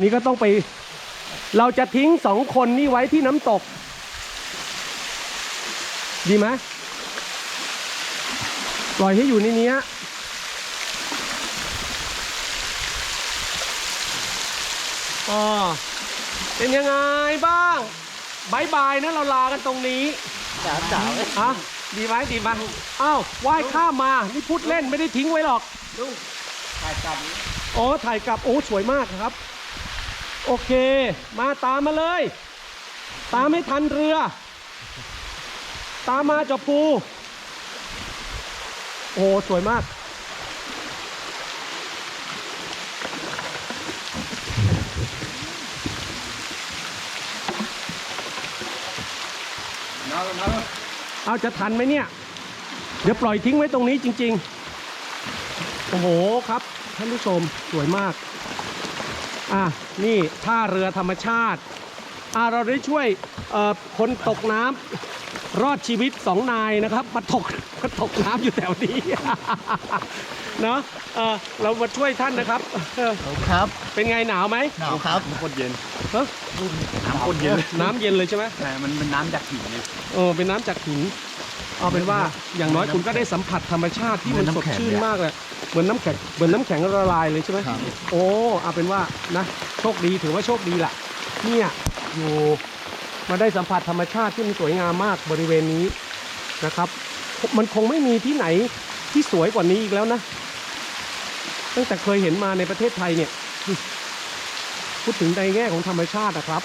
นี่ก็ต้องไป เราจะทิ้งสองคนนี่ไว้ที่น้ำตก ดีไหมปล่อยให้อยู่ในเนี้ยอ๋อเป็นยังไงบ้างบายบายนะเราลากันตรงนี้จ๋าจ๋าฮะดีไหมดีไหมอ้าวว่ายข้ามมา นี่พูดเล่นไม่ได้ทิ้งไว้หรอกลุงถ่ายกลับโอ้ถ่ายกลับ โอ้ สวยมากครับ โอเค มาตามมาเลย ตามไม่ทันเรือ ตามมาจบภูโอ้สวยมากน้าน้าเอาจะทันไหมเนี่ย เดี๋ยวปล่อยทิ้งไว้ตรงนี้จริง ๆ โอ้โหครับ ท่านผู้ชมสวยมาก อะนี่ท่าเรือธรรมชาติอะเราได้ช่วยเอ่อคนตกน้ำรอดชีวิตสองนายนะครับมาตกมาตกน้ำอยู่แถวนี้เนาะเออเรามาช่วยท่านนะครับเออครับ เป็นไงหนาวไหมหนาวครับโคตรเย็นเอ้อน้ำโคตรเย็นน้ำเย็นเลยใช่ไหมแต่มันเป็นน้ำจากหินเนี่ยเออเป็นน้ำจากหินเอาเป็นว่าอย่างน้อยคุณก็ได้สัมผัสธรรมชาติที่มันเหมือนสน้ำดแข็งชื่นเลยอะมากเลย เหมือนน้ำแข็งเหมือนน้ำแข็งละลายเลยใช่ไหมครับ โอ้เอาเป็นว่านะโชคดีถือว่าโชคดีล่ะ เนี่ยอยู่มาได้สัมผัสธรรมชาติที่มันสวยงามมากบริเวณนี้นะครับ มันคงไม่มีที่ไหนที่สวยกว่านี้อีกแล้วนะ ตั้งแต่เคยเห็นมาในประเทศไทยเนี่ยพูดถึงในแง่ของธรรมชาตินะครับ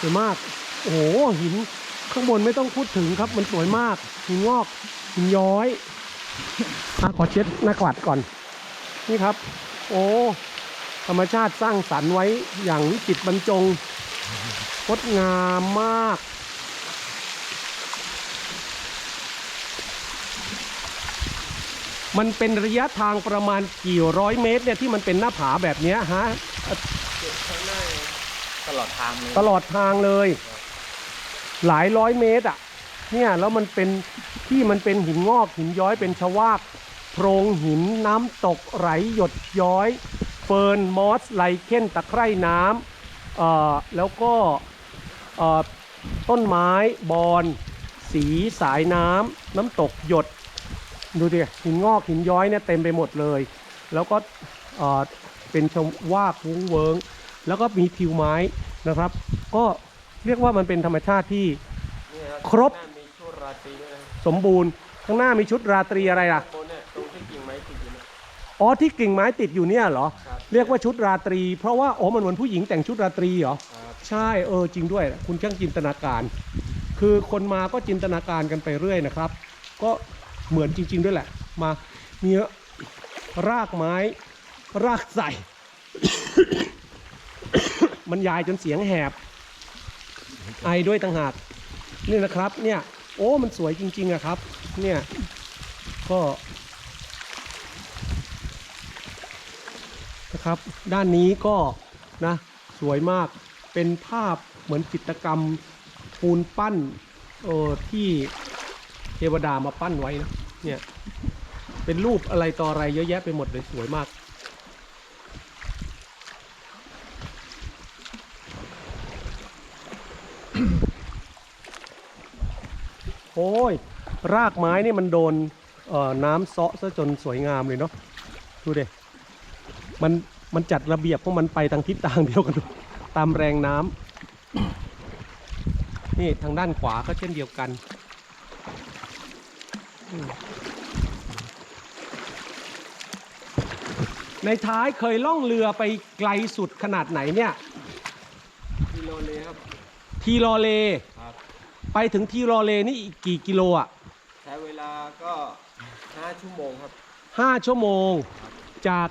สวยมาก โอ้โหหินข้างบนไม่ต้องพูดถึงครับ มันสวยมากหินงอกหินย้อย อะขอเช็ดหน้ากวาดก่อน นี่ครับ โอ้ธรรมชาติสร้างสรรค์ไว้อย่างวิจิตรบรรจงงดงามมาก มันเป็นระยะทางประมาณกี่ร้อยเมตรเนี่ยที่มันเป็นหน้าผาแบบเนี้ยฮะตลอดทางเลยตลอดทางเลย หลายร้อยเมตรอะ เนี่ยแล้วมันเป็น ที่มันเป็นหินงอกหินย้อยเป็นชวากโพรงหินน้ำตกไหลหยดย้อย เฟิร์นมอสไลเคนตะไคร่น้ำแล้วก็ต้นไม้บอน สีสายน้ำน้ำตกหยด ดูดิหินงอกหินย้อยเนี่ยเต็มไปหมดเลย แล้วก็เป็นชวากวุ้งเวิงแล้วก็มีทิวไม้นะครับ ก็เรียกว่ามันเป็นธรรมชาติที่ครบ ราตรีด้วยนะสมบูรณ์ ข้างหน้ามีชุดราตรีอะไรล่ะโคนเนี่ยตรงที่กิ่งไม้ติดอยู่เนี่ย อ๋อที่กิ่งไม้ติดอยู่เนี่ยเหรอ ครับ เรียกว่าชุดราตรี เพราะว่าอ๋อมันเหมือนผู้หญิงแต่งชุดราตรีเหรอ ครับใช่เออจริงด้วย คุณช่างจินตนาการ คือคนมาก็จินตนาการกันไปเรื่อยนะครับ ก็เหมือนจริง ๆ ด้วยแหละ มามีรากไม้ รากใส่ มันยายจนเสียงแหบ ไอด้วยต่างหากนี่นะครับเนี่ย โอ้มันสวยจริง ๆอะครับ เนี่ยก็นะครับ ด้านนี้ก็นะสวยมากเป็นภาพเหมือนจิตรกรรมปูนปั้นเออที่เทวดามาปั้นไว้นะเนี่ยเป็นรูปอะไรต่ออะไรเยอะแยะไปหมดเลยสวยมาก โอ้ย รากไม้นี่มันโดนน้ำเซาะซะจนสวยงามเลยเนาะดูดิมันมันจัดระเบียบของมันไปทางทิศทางเดียวกันตามแรงน้ำนี่ทางด้านขวาก็เช่นเดียวกันในท้ายเคยล่องเรือไปไกลสุดขนาดไหนเนี่ยกิโลเลครับ ทีรอเล ไปถึงทีรอเลนี่อีกกี่กิโลอะใช้เวลาก็5ชั่วโมงครับ ห้าชั่วโมง จาก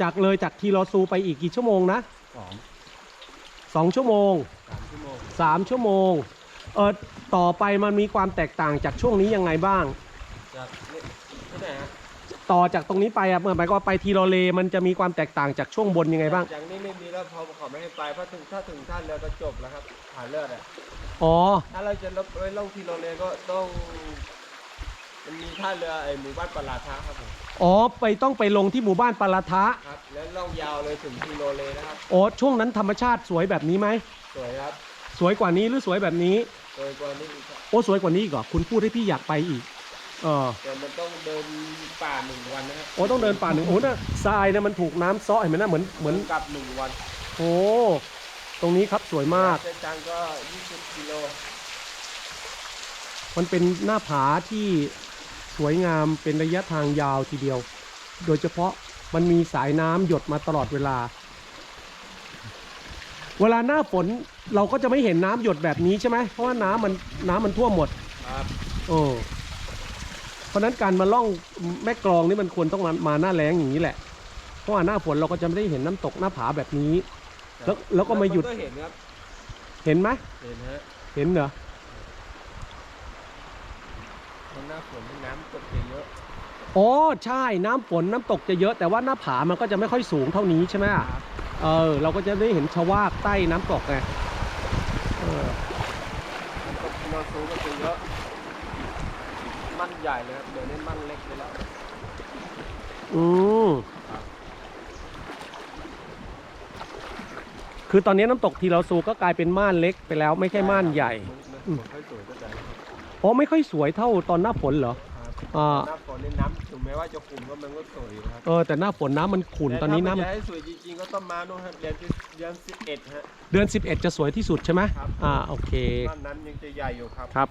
จากเลยจากทีรอซูไปอีกกี่ชั่วโมงนะสองสองชั่วโมงสามชั่วโมง สามชั่วโมงเออต่อไปมันมีความแตกต่างจากช่วงนี้ยังไงบ้างจากนี่ที่ไหนฮะ ต่อจากตรงนี้ไปอะเมื่อหมายก็ว่าไปทีรอเลมันจะมีความแตกต่างจากช่วงบนยังไงบ้างจากนี้ไม่มีแล้วพอเขาไม่ให้ไปเพราะถึงถ้าถึงท่านเรือก็จบแล้วครับผ่านเลือดอะอ๋อ ถ้าเราจะลบไปลงทีโลเลยก็ต้องมันมีท่าเรือไอหมู่บ้านปลาทะครับผมอ๋อไปต้องไปลงที่หมู่บ้านปาราทะครับแล้วล่องยาวเลยถึงกิโลเลยนะครับโอ้ช่วงนั้นธรรมชาติสวยแบบนี้ไหมสวยครับ สวยกว่านี้หรือสวยแบบนี้สวยกว่านี้อีกครับโอ้สวยกว่านี้อีกเหรอคุณพูดให้พี่อยากไปอีกเออแต่มันต้องเดินป่าหนึ่งวันนะครับโอ้ต้องเดินป่าหนึ่งโอ้น่ะทรายนะมันถูกน้ำซ้อเห็นไหมนะเหมือนเหมือนกลับหนึ่งวันโอ้ตรงนี้ครับสวยมาก เส้นทางก็20กิโลมันเป็นหน้าผาที่สวยงามเป็นระยะทางยาวทีเดียว โดยเฉพาะมันมีสายน้ำหยดมาตลอดเวลา เวลาหน้าฝนเราก็จะไม่เห็นน้ำหยดแบบนี้ใช่ไหมเพราะว่าน้ำมันน้ำมันท่วมหมดครับ โอ้ เพราะฉะนั้นการมาล่องแม่กลองนี่มันควรต้องมามาหน้าแล้งอย่างนี้แหละ เพราะว่าหน้าฝนเราก็จะไม่ได้เห็นน้ำตกหน้าผาแบบนี้ แล้วแล้วก็มาหยุดก็เห็นครับเห็นไหมเห็นฮะเห็นเหรอตอนหน้าฝนน้ำตกเยอะอ๋อใช่น้ำฝนน้ำตกจะเยอะ แต่ว่าหน้าผามันก็จะไม่ค่อยสูงเท่านี้ใช่ไหมครับเออ เราก็จะได้เห็นชวากใต้น้ำตกไงเออมันตกโนซูก็จะเยอะ มันใหญ่เลยครับ เดี๋ยวนี้มันเล็กไปแล้ว อืมคือตอนนี้น้ำตกทีเราซูก็กลายเป็นม่านเล็กไปแล้วไม่ใช่ม่านใหญ่ อืม ไม่ค่อยสวยเท่าไหร่ครับอ๋อไม่ค่อยสวยเท่าตอนหน้าฝนเหรอครับอ่า หน้าฝนนี่น้ำถึงแม้ว่าจะขุ่นก็มันก็สวยอยู่ครับเออแต่หน้าฝนน้ำมันขุ่นตอนนี้น้ำแต่มันถ้ามัจะให้สวยจริงๆก็ต้องมาโน่นครับเดือนที่เดือนสิบเอ็ดฮะ เดือน 11 จะสวยที่สุดใช่ไหมครับ อ่าโอเค บ้านนั้นยังจะใหญ่อยู่ครับ ครับ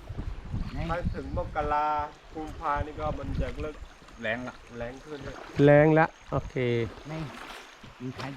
ถ้าถึงมกรากุมภานี่ก็มันจะเลิกแรงละแรงขึ้นฮะแรงแล้วโอเค นี่มีใคร